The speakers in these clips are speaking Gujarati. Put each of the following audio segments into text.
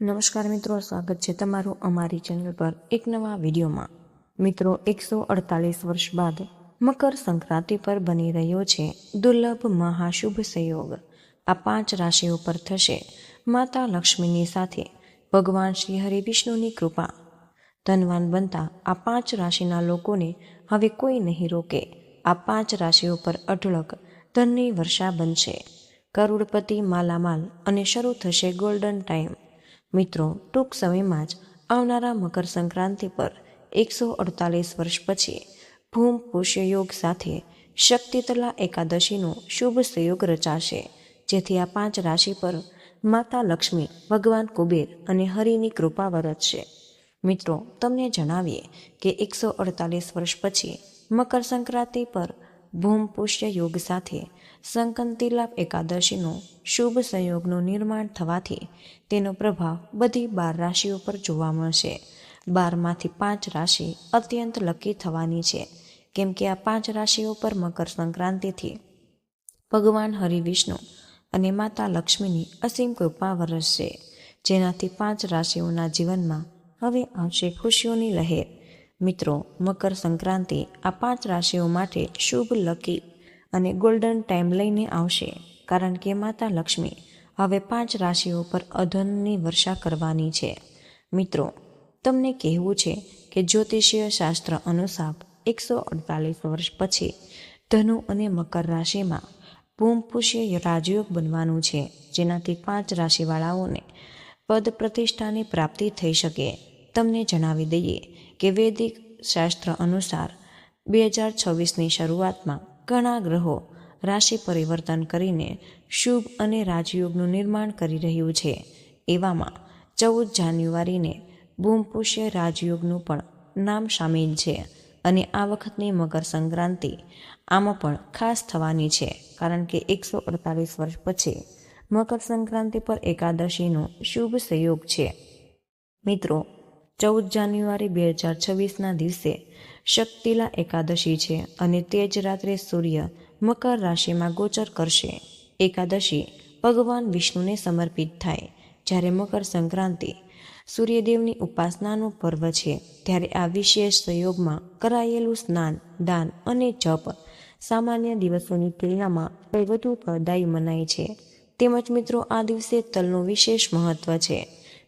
નમસ્કાર મિત્રો, સ્વાગત છે તમારું અમારી ચેનલ પર એક નવા વિડીયોમાં. મિત્રો, એકસો અડતાલીસ વર્ષ બાદ મકર સંક્રાંતિ પર બની રહ્યો છે દુર્લભ મહાશુભ સંયોગ. આ પાંચ રાશિઓ પર થશે માતા લક્ષ્મીની સાથે, ભગવાન શ્રી હરિ વિષ્ણુની કૃપા. ધનવાન બનતા આ પાંચ રાશિના લોકોને હવે કોઈ નહીં રોકે. આ પાંચ રાશિઓ પર અઢળક ધનની વર્ષા બનશે. કરોડપતિ માલામાલ અને શરૂ થશે ગોલ્ડન ટાઈમ મિત્રો, ટૂંક સમયમાં જ આવનારા મકર સંક્રાંતિ પર એકસો અડતાલીસ વર્ષ પછી ભૂમ પુષ્ય યોગ સાથે શક્તિતલા એકાદશીનો શુભ સંયોગ રચાશે, જેથી આ પાંચ રાશિ પર માતા લક્ષ્મી, ભગવાન કુબેર અને હરિની કૃપા વરતશે મિત્રો, તમને જણાવીએ કે એકસો અડતાલીસ વર્ષ પછી મકર સંક્રાંતિ પર ભૂમ પુષ્ય યોગ સાથે સંકંતિલાપ એકાદશીનો શુભ સંયોગનું નિર્માણ થવાથી તેનો પ્રભાવ બધી બાર રાશિઓ પર જોવા મળશે. બારમાંથી પાંચ રાશિ અત્યંત લકી થવાની છે. કેમ કે આ પાંચ રાશિઓ પર મકર સંક્રાંતિથી ભગવાન હરિવિષ્ણુ અને માતા લક્ષ્મીની અસીમ કૃપા વરસશે. જેનાથી પાંચ રાશિઓના જીવનમાં હવે આવશે ખુશીઓની લહેર. મિત્રો, મકર સંક્રાંતિ આ પાંચ રાશિઓ માટે શુભ લકી અને ગોલ્ડન ટાઈમ લઈને આવશે. કારણ કે માતા લક્ષ્મી હવે પાંચ રાશિઓ પર અધનની વર્ષા કરવાની છે. મિત્રો, તમને કહેવું છે કે જ્યોતિષીય શાસ્ત્ર અનુસાર એકસો અડતાલીસ વર્ષ પછી ધનુ અને મકર રાશિમાં ભૂમપુષ્ય રાજયોગ બનવાનું છે. જેનાથી પાંચ રાશિવાળાઓને પદ પ્રતિષ્ઠાની પ્રાપ્તિ થઈ શકે. તમને જણાવી દઈએ કે વૈદિક શાસ્ત્ર અનુસાર બે હજાર છવ્વીસની શરૂઆતમાં ઘણા ગ્રહો રાશિ પરિવર્તન કરીને શુભ અને રાજયોગનું નિર્માણ કરી રહ્યું છે. એવામાં ચૌદ જાન્યુઆરીને ભૂમપુષ્ય રાજયોગનું પણ નામ સામેલ છે અને આ વખતની મકર સંક્રાંતિ આમાં પણ ખાસ થવાની છે, કારણ કે એકસો અડતાલીસ વર્ષ પછી મકર સંક્રાંતિ પર એકાદશીનો શુભ સંયોગ છે. મિત્રો ચૌદ જાન્યુઆરી બે હજાર છવ્વીસના દિવસે શક્તિલા એકાદશી છે અને તે જ રાત્રે સૂર્ય મકર રાશિમાં ગોચર કરશે. એકાદશી ભગવાન વિષ્ણુને સમર્પિત થાય. જ્યારે મકર સંક્રાંતિ સૂર્યદેવની ઉપાસનાનું પર્વ છે, ત્યારે આ વિશેષ સંયોગમાં કરાયેલું સ્નાન, દાન અને જપ સામાન્ય દિવસોની તુલનામાં વધુ ફળદાયી મનાય છે. તેમજ મિત્રો, આ દિવસે તલનું વિશેષ મહત્વ છે,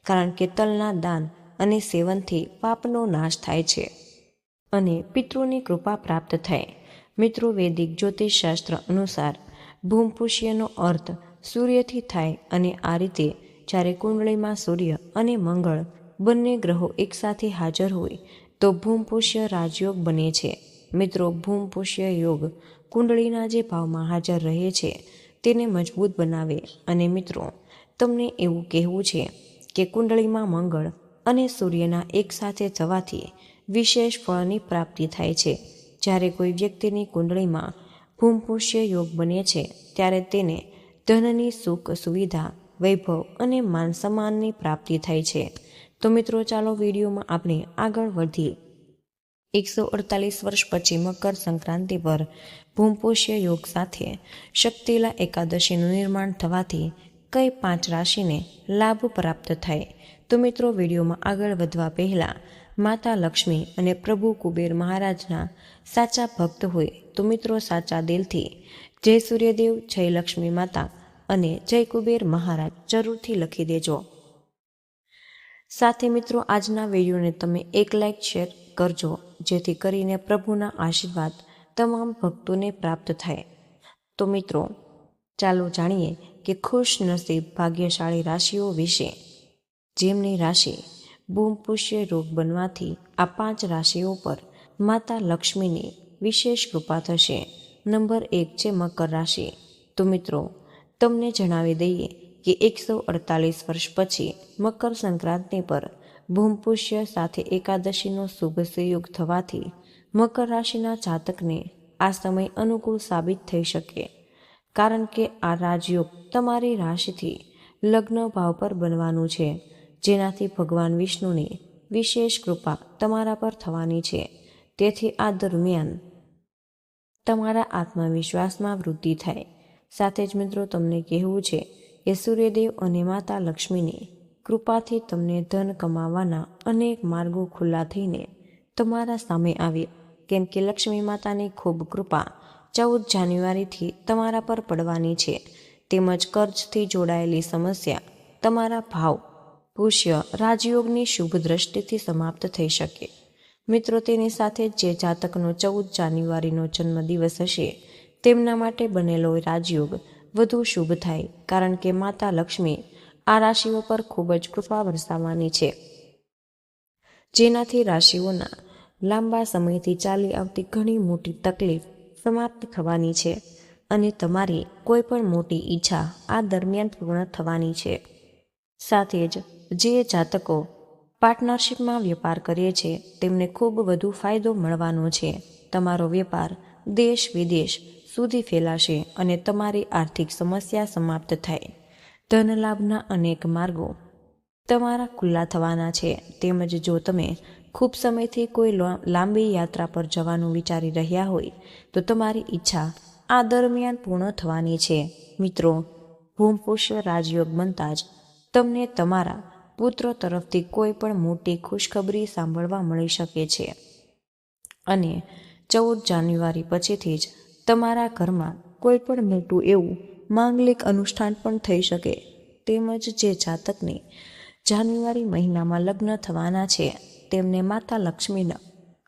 કારણ કે તલના દાન અને સેવનથી પાપનો નાશ થાય છે. અને પિતૃની કૃપા પ્રાપ્ત થાય. મિત્રો વૈદિક જ્યોતિષશાસ્ત્ર અનુસાર ભૂમપુષ્યનો અર્થ સૂર્યથી થાય અને આ રીતે જ્યારે કુંડળીમાં સૂર્ય અને મંગળ બંને ગ્રહો એકસાથે હાજર હોય તો ભૂમપુષ્ય રાજયોગ બને છે. મિત્રો, ભૂમપુષ્ય યોગ કુંડળીના જે ભાવમાં હાજર રહે છે તેને મજબૂત બનાવે. અને મિત્રો, તમને એવું કહેવું છે કે કુંડળીમાં મંગળ અને સૂર્યના એકસાથે થવાથી વિશેષ ફળની પ્રાપ્તિ થાય છે. જ્યારે કોઈ વ્યક્તિની કુંડળીમાં ભૂમપુષ્ય યોગ બને છે, ત્યારે તેને ધનની સુખ સુવિધા, વૈભવ અને માન સન્માનની પ્રાપ્તિ થાય છે. તો મિત્રો, ચાલો વિડીયોમાં આપણે આગળ વધીએ એકસો અડતાલીસ વર્ષ પછી મકર સંક્રાંતિ પર ભૂમપુષ્ય યોગ સાથે શક્તિલા એકાદશીનું નિર્માણ થવાથી કઈ પાંચ રાશિને લાભ પ્રાપ્ત થાય? તો મિત્રો, વિડીયોમાં આગળ વધવા પહેલાં માતા લક્ષ્મી અને પ્રભુ કુબેર મહારાજના સાચા ભક્ત હોય તો મિત્રો, સાચા દિલથી જય સૂર્યદેવ, જય લક્ષ્મી માતા અને જય કુબેર મહારાજ જરૂરથી લખી દેજો. સાથે મિત્રો, આજના વિડીયોને તમે એક લાઇક શેર કરજો, જેથી કરીને પ્રભુના આશીર્વાદ તમામ ભક્તોને પ્રાપ્ત થાય. તો મિત્રો, ચાલો જાણીએ કે ખુશ નસીબ ભાગ્યશાળી રાશિઓ વિશે જેમની રાશિ ભૂમપુષ્ય રોગ બનવાથી આ પાંચ રાશિઓ પર માતા લક્ષ્મીની વિશેષ કૃપા થશે. નંબર એક છે મકર રાશિ. તો મિત્રો, તમને જણાવી દઈએ કે એકસો અડતાલીસ વર્ષ પછી મકર સંક્રાંતિ પર ભૂમપુષ્ય સાથે એકાદશીનો શુભ સંયોગ થવાથી મકર રાશિના જાતકને આ સમય અનુકૂળ સાબિત થઈ શકે. કારણ કે આ રાજયોગ તમારી રાશિથી લગ્ન ભાવ પર બનવાનું છે. જેનાથી ભગવાન વિષ્ણુની વિશેષ કૃપા તમારા પર થવાની છે. તેથી આ દરમિયાન તમારા આત્મવિશ્વાસમાં વૃદ્ધિ થાય. સાથે જ મિત્રો, તમને કહેવું છે કે સૂર્યદેવ અને માતા લક્ષ્મીની કૃપાથી તમને ધન કમાવાના અનેક માર્ગો ખુલ્લા થઈને તમારા સામે આવે. કેમ કે લક્ષ્મી માતાની ખૂબ કૃપા ચૌદ જાન્યુઆરીથી તમારા પર પડવાની છે. તેમજ કર્જથી જોડાયેલી સમસ્યા, તમારા ભાવ પુષ્ય રાજયોગની શુભ દ્રષ્ટિથી સમાપ્ત થઈ શકે. મિત્રો, તેની સાથે જ જાતકનો ચૌદ જાન્યુઆરીનો જન્મદિવસ હશે, તેમના માટે બનેલો રાજયોગ વધુ શુભ થાય, કારણ કે માતા લક્ષ્મી આ રાશિઓ પર ખૂબ જ કૃપા વરસાવવાની છે. જેનાથી રાશિઓના લાંબા સમયથી ચાલી આવતી ઘણી મોટી તકલીફ સમાપ્ત થવાની છે અને તમારી કોઈ પણ મોટી ઈચ્છા આ દરમિયાન પૂર્ણ થવાની છે. સાથે જ જે જાતકો પાર્ટનરશિપમાં વેપાર કરીએ છે, તેમને ખૂબ વધુ ફાયદો મળવાનો છે. તમારો વેપાર દેશ વિદેશ સુધી ફેલાશે અને તમારી આર્થિક સમસ્યા સમાપ્ત થાય. ધન લાભના અનેક માર્ગો તમારા ખુલ્લા થવાના છે. તેમજ જો તમે ખૂબ સમયથી કોઈ લાંબી યાત્રા પર જવાનું વિચારી રહ્યા હોય, તો તમારી ઈચ્છા આ દરમિયાન પૂર્ણ થવાની છે. મિત્રો ભૂમપુષ્ય રાજયોગ બનતા જ તમને તમારા પુત્ર તરફથી કોઈ પણ મોટી ખુશખબરી સાંભળવા મળી શકે છે. અને ચૌદ જાન્યુઆરી પછીથી જ તમારા ઘરમાં કોઈ પણ મોટું એવું માંગલિક અનુષ્ઠાન પણ થઈ શકે. તેમજ જે જાતકને જાન્યુઆરી મહિનામાં લગ્ન થવાના છે, તેમને માતા લક્ષ્મીના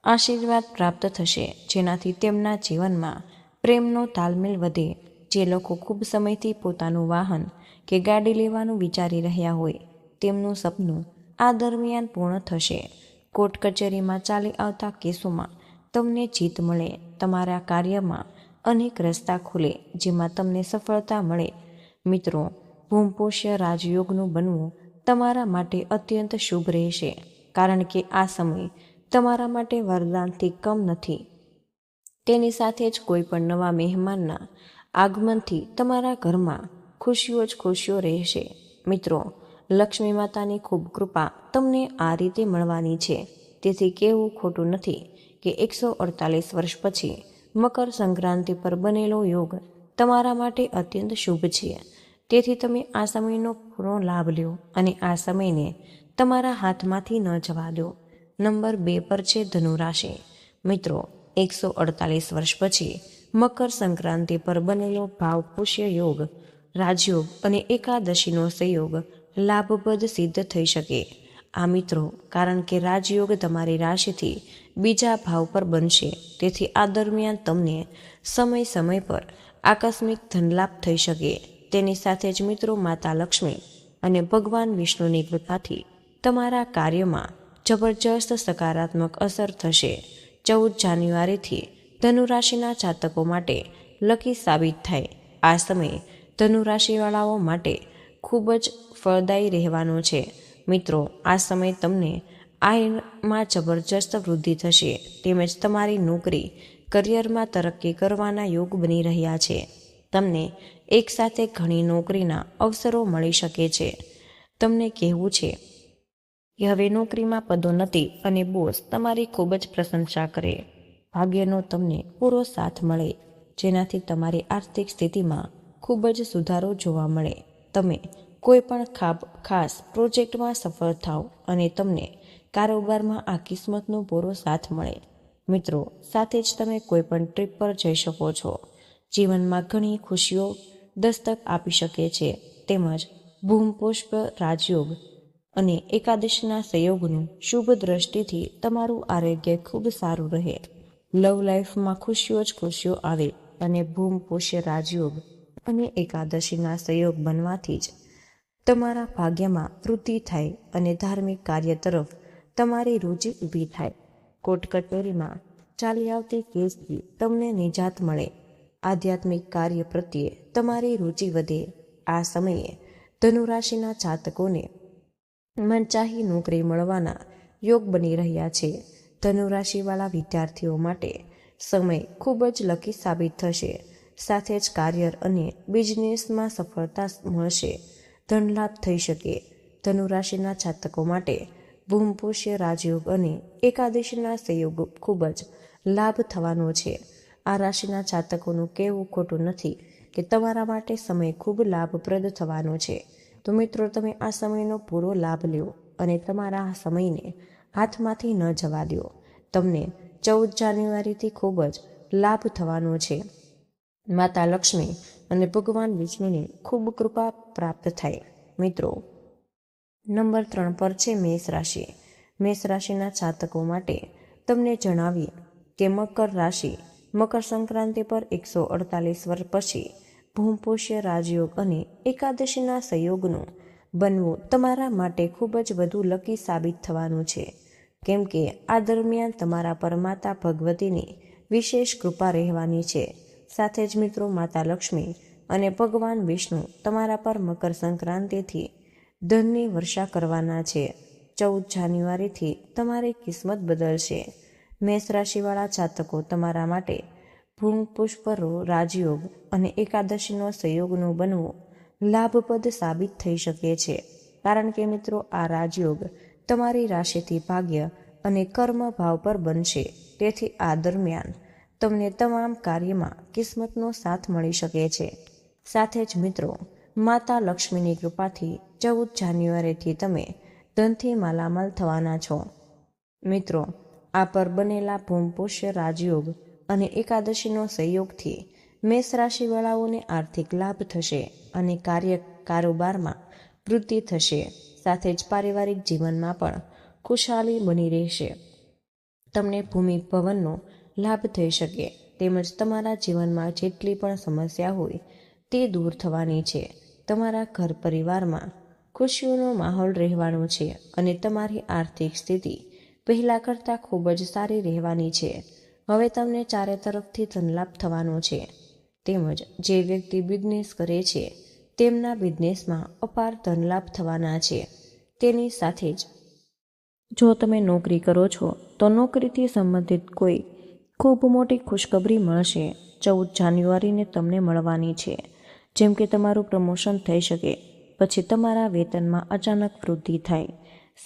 આશીર્વાદ પ્રાપ્ત થશે, જેનાથી તેમના જીવનમાં પ્રેમનો તાલમેલ વધે. જે લોકો ખૂબ સમયથી પોતાનું વાહન કે ગાડી લેવાનું વિચારી રહ્યા હોય તેમનું સપનું આ દરમિયાન પૂર્ણ થશે. કોર્ટ કચેરીમાં ચાલી આવતા કેસોમાં તમને જીત મળે. તમારા કાર્યમાં અનેક રસ્તા ખુલે જેમાં તમને સફળતા મળે. મિત્રો, ભૂમપોષ્ય રાજયોગનું બનવું તમારા માટે અત્યંત શુભ રહેશે, કારણ કે આ સમય તમારા માટે વરદાનથી કમ નથી. તેની સાથે જ કોઈ પણ નવા મહેમાનના આગમનથી તમારા ઘરમાં ખુશીઓ જ ખુશીઓ રહેશે. મિત્રો લક્ષ્મી માતાની ખૂબ કૃપા તમને આ રીતે મળવાની છે. તેથી કેવું ખોટું નથી કે એકસો અડતાલીસ વર્ષ પછી મકર સંક્રાંતિ પર બનેલો યોગ તમારા માટે અત્યંત શુભ છે. તેથી તમે આ સમયનો પૂરો લાભ લ્યો અને આ સમયને તમારા હાથમાંથી ન જવા દો. નંબર બે પર છે ધનુરાશિ. મિત્રો, એકસો અડતાલીસ વર્ષ પછી મકર સંક્રાંતિ પર બનેલો ભાવ પુષ્ય યોગ, રાજયોગ અને એકાદશીનો સંયોગ લાભપ્રદ સિદ્ધ થઈ શકે. આ મિત્રો, કારણ કે રાજયોગ તમારી રાશિથી બીજા ભાવ પર બનશે. તેથી આ દરમિયાન તમને સમય સમય પર આકસ્મિક ધનલાભ થઈ શકે. તેની સાથે જ મિત્રો માતા લક્ષ્મી અને ભગવાન વિષ્ણુની કૃપાથી તમારા કાર્યમાં જબરજસ્ત સકારાત્મક અસર થશે. ચૌદ જાન્યુઆરીથી ધનુરાશિના જાતકો માટે લકી સાબિત થાય. આ સમયે ધનુરાશિવાળાઓ માટે ખૂબ જ ફળદાયી રહેવાનો છે. મિત્રો, આ સમય તમને આયમાં જબરજસ્ત વૃદ્ધિ થશે, તેમજ તમારી નોકરી, કરિયરમાં તરક્કી કરવાના યોગ બની રહ્યા છે. તમને એકસાથે ઘણી નોકરીના અવસરો મળી શકે છે. તમને કહેવું છે, કે હવે નોકરીમાં પદોન્નતિ અને બોસ તમારી ખૂબ જ પ્રશંસા કરે. ભાગ્યનો તમને પૂરો સાથ મળે, જેનાથી તમારી આર્થિક સ્થિતિમાં ખૂબ જ સુધારો જોવા મળે. તમે કોઈ પણ ખાસ પ્રોજેક્ટમાં સફળ થાવ અને તમને કારોબારમાં આ કિસ્મતનો પૂરો સાથ મળે. મિત્રો, સાથે જ તમે કોઈ પણ ટ્રીપ પર જઈ શકો છો. જીવનમાં ઘણી ખુશીઓ દસ્તક આપી શકે છે. તેમજ ભૂમપુષ્પ રાજયોગ અને એકાદશીના સંયોગનું શુભ દ્રષ્ટિથી તમારું આરોગ્ય ખૂબ સારું રહે. લવ લાઈફમાં ખુશીઓ જ ખુશીઓ આવે અને ભૂમપુષ્ય રાજયોગ અને એકાદશીના સંયોગ બનવાથી જ તમારા ભાગ્યમાં વૃદ્ધિ થાય અને ધાર્મિક કાર્ય તરફ તમારી રુચિ ઊભી થાય. કોર્ટ કચેરીમાં ચાલી આવતી કેસથી તમને નિજાત મળે. આધ્યાત્મિક કાર્ય પ્રત્યે તમારી રુચિ વધે. આ સમયે ધનુરાશિના જાતકોને મનચાહી નોકરી મળવાના યોગ બની રહ્યા છે. ધનુરાશિવાળા વિદ્યાર્થીઓ માટે સમય ખૂબ જ લકી સાબિત થશે. સાથે જ કાર્ય અને બિઝનેસમાં સફળતા મળશે. ધનલાભ થઈ શકે. ધનુરાશિના જાતકો માટે ભૂમપુષ્ય રાજયોગ અને એકાદશીના સંયોગ ખૂબ જ લાભ થવાનો છે. આ રાશિના જાતકોનું કહેવું ખોટું નથી કે તમારા માટે સમય ખૂબ લાભપ્રદ થવાનો છે. તો મિત્રો, તમે આ સમયનો પૂરો લાભ લ્યો અને તમારા આ સમયને હાથમાંથી ન જવા દો. તમને ચૌદ જાન્યુઆરીથી ખૂબ જ લાભ થવાનો છે. માતા લક્ષ્મી અને ભગવાન વિષ્ણુની ખૂબ કૃપા પ્રાપ્ત થાય મિત્રો, નંબર ત્રણ પર છે મેષ રાશિ. મેષ રાશિના જાતકો માટે તમને જણાવીએ કે મકર રાશિ મકર સંક્રાંતિ પર એકસો અડતાલીસ વર્ષ પછી ભૂમપોષ્ય રાજયોગ અને એકાદશીના સંયોગનું બનવું તમારા માટે ખૂબ જ વધુ લકી સાબિત થવાનું છે. કેમ કે આ દરમિયાન તમારા પર માતા ભગવતીની વિશેષ કૃપા રહેવાની છે. સાથે જ મિત્રો માતા લક્ષ્મી અને ભગવાન વિષ્ણુ તમારા પર મકર સંક્રાંતિથી ધનની વર્ષા કરવાના છે. ચૌદ જાન્યુઆરીથી તમારી કિસ્મત બદલશે. મેષ રાશિવાળા જાતકો તમારા માટે ભૂંગ પુષ્પરો રાજયોગ અને એકાદશીનો સંયોગનું બનવું લાભપદ સાબિત થઈ શકે છે. કારણ કે મિત્રો, આ રાજયોગ તમારી રાશિથી ભાગ્ય અને કર્મ ભાવ પર બનશે. તેથી આ દરમિયાન તમને તમામ કાર્યમાં કિસ્મતનો સાથ મળી શકે છે. સાથે જ મિત્રો, માતા લક્ષ્મીની કૃપાથી ચૌદ જાન્યુઆરીથી તમે ધનથી માલામાલ થવાના છો. મિત્રો, આ પર બનેલા ભૂમપુષ્ય રાજયોગ અને એકાદશીનો સંયોગથી મેષ રાશિવાળાઓને આર્થિક લાભ થશે અને કાર્ય કારોબારમાં વૃદ્ધિ થશે. સાથે જ પારિવારિક જીવનમાં પણ ખુશહાલી બની રહેશે. તમને ભૂમિ ભવનનો લાભ થઈ શકે. તેમજ તમારા જીવનમાં જેટલી પણ સમસ્યા હોય, તે દૂર થવાની છે. તમારા ઘર પરિવારમાં ખુશીઓનો માહોલ રહેવાનો છે અને તમારી આર્થિક સ્થિતિ પહેલાં કરતાં ખૂબ જ સારી રહેવાની છે. હવે તમને ચારે તરફથી ધનલાભ થવાનો છે. તેમજ જે વ્યક્તિ બિઝનેસ કરે છે, તેમના બિઝનેસમાં અપાર ધનલાભ થવાના છે. તેની સાથે જ જો તમે નોકરી કરો છો, તો નોકરીથી સંબંધિત કોઈ ખૂબ મોટી ખુશખબરી મળશે. ચૌદ જાન્યુઆરીને તમને મળવાની છે. જેમ કે તમારું પ્રમોશન થઈ શકે, પછી તમારા વેતનમાં અચાનક વૃદ્ધિ થાય.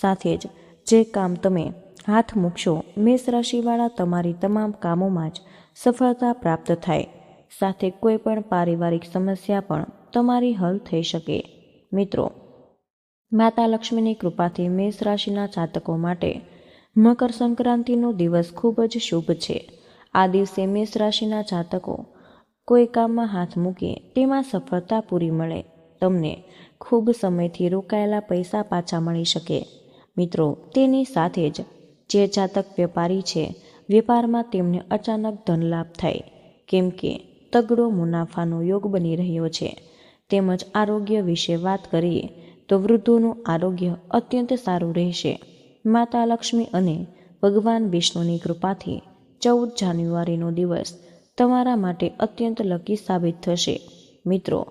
સાથે જ, જે કામ તમે હાથ મૂકશો, મેષ રાશિવાળા તમારી તમામ કામોમાં જ સફળતા પ્રાપ્ત થાય. સાથે કોઈ પણ પારિવારિક સમસ્યા પણ તમારી હલ થઈ શકે. મિત્રો, માતા લક્ષ્મીની કૃપાથી મેષ રાશિના જાતકો માટે મકર સંક્રાંતિનો દિવસ ખૂબ જ શુભ છે. આ દિવસે મેષ રાશિના જાતકો કોઈ કામમાં હાથ મૂકે તેમાં સફળતા પૂરી મળે. તમને ખૂબ સમયથી રોકાયેલા પૈસા પાછા મળી શકે. મિત્રો, તેની સાથે જ જે જાતક વેપારી છે, વેપારમાં તેમને અચાનક ધનલાભ થાય, કેમ કે તગડો મુનાફાનો યોગ બની રહ્યો છે. તેમજ આરોગ્ય વિશે વાત કરીએ, તો વૃદ્ધોનું આરોગ્ય અત્યંત સારું રહેશે. માતા લક્ષ્મી અને ભગવાન વિષ્ણુની કૃપાથી ચૌદ જાન્યુઆરીનો દિવસ તમારા માટે અત્યંત લકી સાબિત થશે. મિત્રો,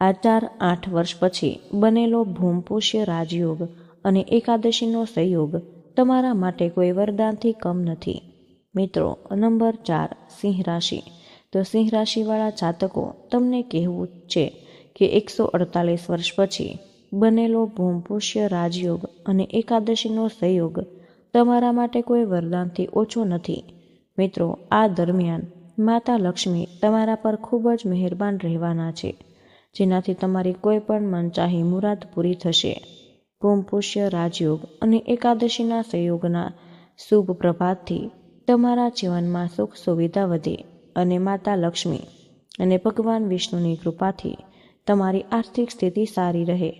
આ ચાર આઠ વર્ષ પછી બનેલો ભૂમપુષ્ય રાજયોગ અને એકાદશીનો સંયોગ તમારા માટે કોઈ વરદાનથી કમ નથી. મિત્રો, નંબર ચાર, સિંહ રાશિ. તો સિંહ રાશિવાળા જાતકો, તમને કહેવું છે કે એકસો અડતાલીસ વર્ષ પછી બનેલો ભૂમપુષ્ય રાજયોગ અને એકાદશીનો સંયોગ તમારા માટે કોઈ વરદાનથી ઓછો નથી. મિત્રો, આ દરમિયાન માતા લક્ષ્મી તમારા પર ખૂબ જ મહેરબાન રહેવાના છે, જેનાથી તમારી કોઈ પણ મનચાહી મુરાદ પૂરી થશે. ભૂમપુષ્ય રાજયોગ અને એકાદશીના સંયોગના શુભ પ્રભાતથી તમારા જીવનમાં સુખ સુવિધા વધે અને માતા લક્ષ્મી અને ભગવાન વિષ્ણુની કૃપાથી તમારી આર્થિક સ્થિતિ સારી રહે.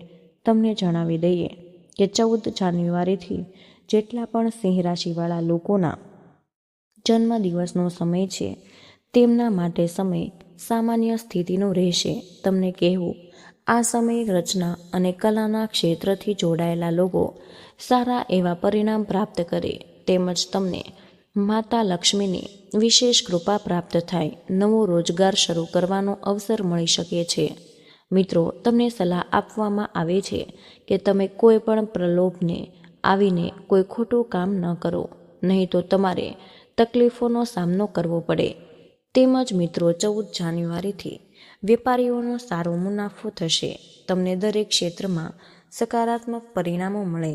તમને જણાવી દઈએ કે ચૌદ જાન્યુઆરીથી જેટલા પણ સિંહ રાશિવાળા લોકોના જન્મદિવસનો સમય છે. તેમના માટે સમય સામાન્ય સ્થિતિનો રહેશે. તમને કહેવું, આ સમય રચના અને કલાના ક્ષેત્રથી જોડાયેલા લોકો સારા એવા પરિણામ પ્રાપ્ત કરે તેમજ તમને માતા લક્ષ્મીની વિશેષ કૃપા પ્રાપ્ત થાય. નવો રોજગાર શરૂ કરવાનો અવસર મળી શકે છે. મિત્રો, તમને સલાહ આપવામાં આવે છે કે તમે કોઈ પણ પ્રલોભને આવીને કોઈ ખોટું કામ ન કરો. નહીં તો તમારે તકલીફોનો સામનો કરવો પડે. તેમજ મિત્રો, ચૌદ જાન્યુઆરીથી વેપારીઓનો સારો મુનાફો થશે. તમને દરેક ક્ષેત્રમાં સકારાત્મક પરિણામો મળે.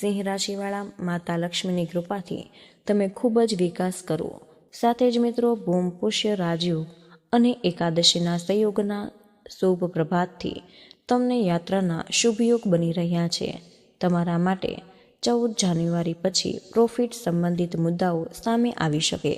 સિંહ રાશિવાળા માતા લક્ષ્મીની કૃપાથી તમે ખૂબ જ વિકાસ કરો. સાથે જ મિત્રો, ભૂમ, પુષ્ય, રાજયોગ અને એકાદશીના સંયોગના શુભ પ્રભાતથી તમને યાત્રાના શુભયોગ બની રહ્યા છે. તમારા માટે ચૌદ જાન્યુઆરી પછી પ્રોફિટ સંબંધિત મુદ્દાઓ સામે આવી શકે.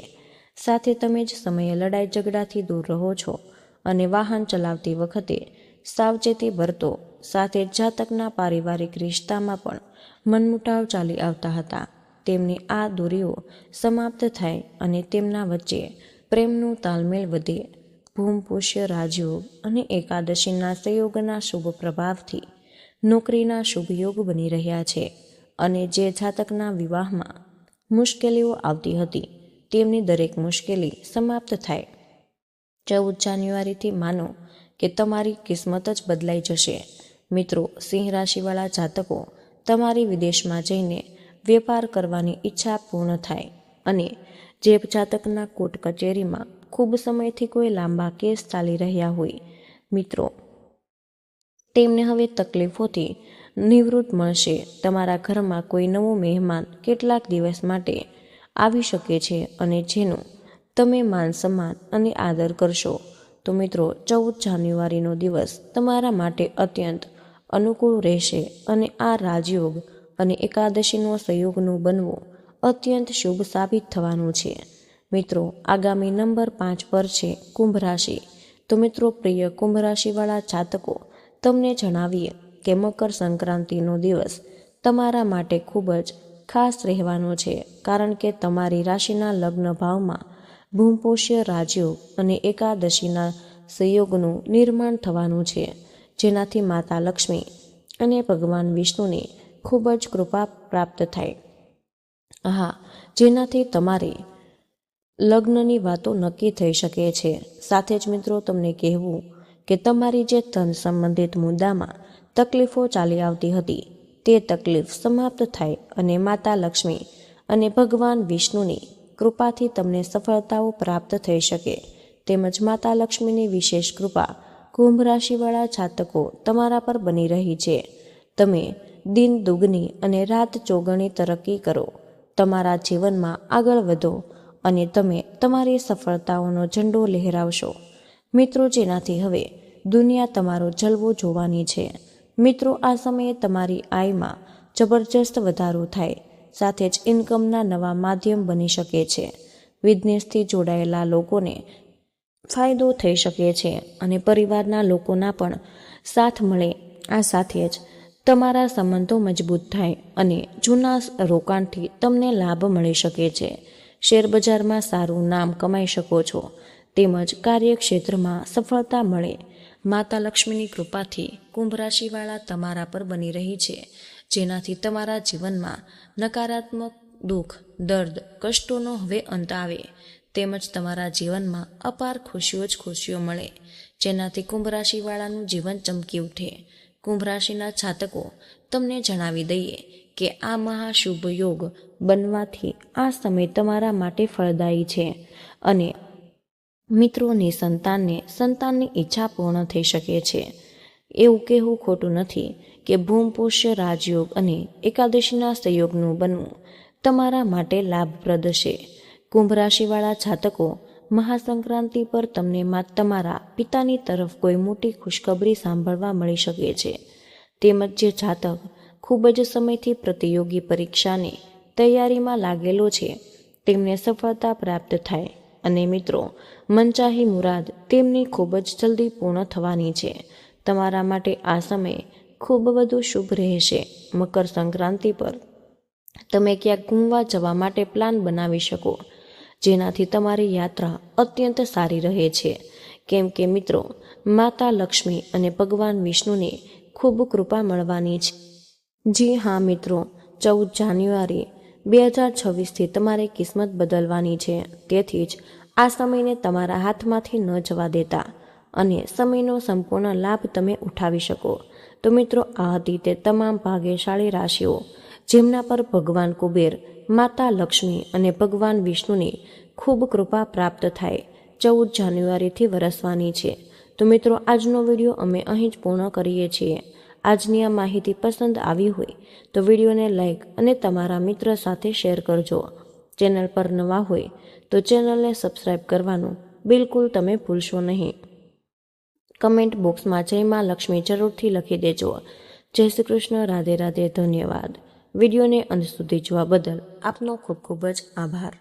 સાથે તમે જ સમયે લડાઈ ઝઘડાથી દૂર રહો છો અને વાહન ચલાવતી વખતે સાવચેતી વર્તો. સાથે જાતકના પારિવારિક રિશ્તામાં પણ મનમુટાવ ચાલી આવતા હતા. તેમની આ દૂરીઓ સમાપ્ત થાય અને તેમના વચ્ચે પ્રેમનું તાલમેલ વધે. ભૂમપુષ્ય રાજયોગ અને એકાદશીના સંયોગના શુભ પ્રભાવથી નોકરીના શુભ યોગ બની રહ્યા છે. અને જે જાતકના વિવાહમાં મુશ્કેલીઓ આવતી હતી, તેમની દરેક મુશ્કેલી સમાપ્ત થાય. ચૌદ જાન્યુઆરીથી માનો કે તમારી કિસ્મત જ બદલાઈ જશે. મિત્રો, સિંહ રાશિવાળા જાતકો તમારી વિદેશમાં જઈને વેપાર કરવાની ઈચ્છા પૂર્ણ થાય અને જે જાતકના કોર્ટ કચેરીમાં ખૂબ સમયથી કોઈ લાંબા કેસ ચાલી રહ્યા હોય, મિત્રો, તેમને હવે તકલીફોથી નિવૃત્ત મળશે. તમારા ઘરમાં કોઈ નવો મહેમાન કેટલાક દિવસ માટે આવી શકે છે અને જેનું તમે માન સન્માન અને આદર કરશો. તો મિત્રો, ચૌદ જાન્યુઆરીનો દિવસ તમારા માટે અત્યંત અનુકૂળ રહેશે અને આ રાજયોગ અને એકાદશીનો સંયોગનું બનવું અત્યંત શુભ સાબિત થવાનું છે. મિત્રો, આગામી નંબર પાંચ પર છે કુંભ રાશિ. તો મિત્રો, પ્રિય કુંભ રાશિવાળા જાતકો, તમને જણાવીએ કે મકર સંક્રાંતિનો દિવસ તમારા માટે ખૂબ જ ખાસ રહેવાનો છે, કારણ કે તમારી રાશિના લગ્ન ભાવમાં ભૂમપોષ્ય રાજયોગ અને એકાદશીના સંયોગનું નિર્માણ થવાનું છે, જેનાથી માતા લક્ષ્મી અને ભગવાન વિષ્ણુની ખૂબ જ કૃપા પ્રાપ્ત થાય. હા, જેનાથી તમારે લગ્નની વાતો નક્કી થઈ શકે છે. સાથે જ મિત્રો, તમને કહેવું કે તમારી જે ધન સંબંધિત મુદ્દામાં તકલીફો ચાલી આવતી હતી. તે તકલીફ સમાપ્ત થાય અને માતા લક્ષ્મી અને ભગવાન વિષ્ણુની કૃપાથી તમને સફળતાઓ પ્રાપ્ત થઈ શકે. તેમજ માતા લક્ષ્મીની વિશેષ કૃપા કુંભ રાશિવાળા જાતકો તમારા પર બની રહી છે. તમે દિન દુગની અને રાત ચોગણી તરક્કી કરો. તમારા જીવનમાં આગળ વધો અને તમે તમારી સફળતાઓનો ઝંડો લહેરાવશો. મિત્રો, જેનાથી હવે દુનિયા તમારો જલવો જોવાની છે. મિત્રો, આ સમયે તમારી આયમાં જબરજસ્ત વધારો થાય, સાથે જ ઇન્કમના નવા માધ્યમ બની શકે છે. બિઝનેસથી જોડાયેલા લોકોને ફાયદો થઈ શકે છે અને પરિવારના લોકોના પણ સાથ મળે. આ સાથે જ તમારા સંબંધો મજબૂત થાય અને જૂના રોકાણથી તમને લાભ મળી શકે છે. શેરબજારમાં સારું નામ કમાઈ શકો છો, તેમજ કાર્યક્ષેત્રમાં સફળતા મળે. માતા લક્ષ્મીની કૃપાથી કુંભ રાશિવાળા તમારા પર બની રહી છે, જેનાથી તમારા જીવનમાં નકારાત્મક દુઃખ, દર્દ, કષ્ટોનો હવે અંત આવે. તેમજ તમારા જીવનમાં અપાર ખુશીઓ જ ખુશીઓ મળે, જેનાથી કુંભ રાશિવાળાનું જીવન ચમકી ઉઠે. કુંભ રાશિના છાતકો તમને જણાવી દઈએ કે આ મહાશુભ યોગ બનવાથી આ સમય તમારા માટે ફળદાયી છે અને મિત્રોની, સંતાનને, સંતાનની ઈચ્છા પૂર્ણ થઈ શકે છે. એવું કહેવું ખોટું નથી કે ભૂમપુષ્ય રાજયોગ અને એકાદશીના સંયોગનું બનવું તમારા માટે લાભપ્રદ છે. કુંભ રાશિવાળા જાતકો, મહાસંક્રાંતિ પર તમને તમારા પિતાની તરફ કોઈ મોટી ખુશખબરી સાંભળવા મળી શકે છે. તેમજ જે જાતક ખૂબ જ સમયથી પ્રતિયોગી પરીક્ષાની તૈયારીમાં લાગેલો છે, તેમને સફળતા પ્રાપ્ત થાય. અને મિત્રો, મનચાહી મુરાદ તેમની ખૂબ જ જલ્દી પૂર્ણ થવાની છે. તમારા માટે આ સમય ખૂબ વધુ શુભ રહેશે. મકર સંક્રાંતિ પર તમે ક્યાંક ઘૂમવા જવા માટે પ્લાન બનાવી શકો, જેનાથી તમારી યાત્રા અત્યંત સારી રહે છે. કેમ કે મિત્રો, માતા લક્ષ્મી અને ભગવાન વિષ્ણુની ખૂબ કૃપા મળવાની છે. જી હા મિત્રો, ચૌદ જાન્યુઆરી બે હજાર છવ્વીસથી તમારે કિસ્મત બદલવાની છે. તેથી જ આ સમયને તમારા હાથમાંથી ન જવા દેતા અને સમયનો સંપૂર્ણ લાભ તમે ઉઠાવી શકો. તો મિત્રો, આ હતી તે તમામ ભાગ્યશાળી રાશિઓ જેમના પર ભગવાન કુબેર, માતા લક્ષ્મી અને ભગવાન વિષ્ણુની ખૂબ કૃપા પ્રાપ્ત થાય ચૌદ જાન્યુઆરીથી વરસવાની છે. તો મિત્રો, આજનો વીડિયો અમે અહીં જ પૂર્ણ કરીએ છીએ. આજની આ માહિતી પસંદ આવી હોય તો વિડીયોને લાઈક અને તમારા મિત્ર સાથે શેર કરજો. ચેનલ પર નવા હોય તો ચેનલને સબસ્ક્રાઇબ કરવાનું બિલકુલ તમે ભૂલશો નહીં. કમેન્ટ બોક્સમાં જય માં લક્ષ્મી જરૂરથી લખી દેજો. જય શ્રી કૃષ્ણ, રાધે રાધે, ધન્યવાદ. વિડીયોને અંત સુધી જોવા બદલ આપનો ખૂબ ખૂબ જ આભાર.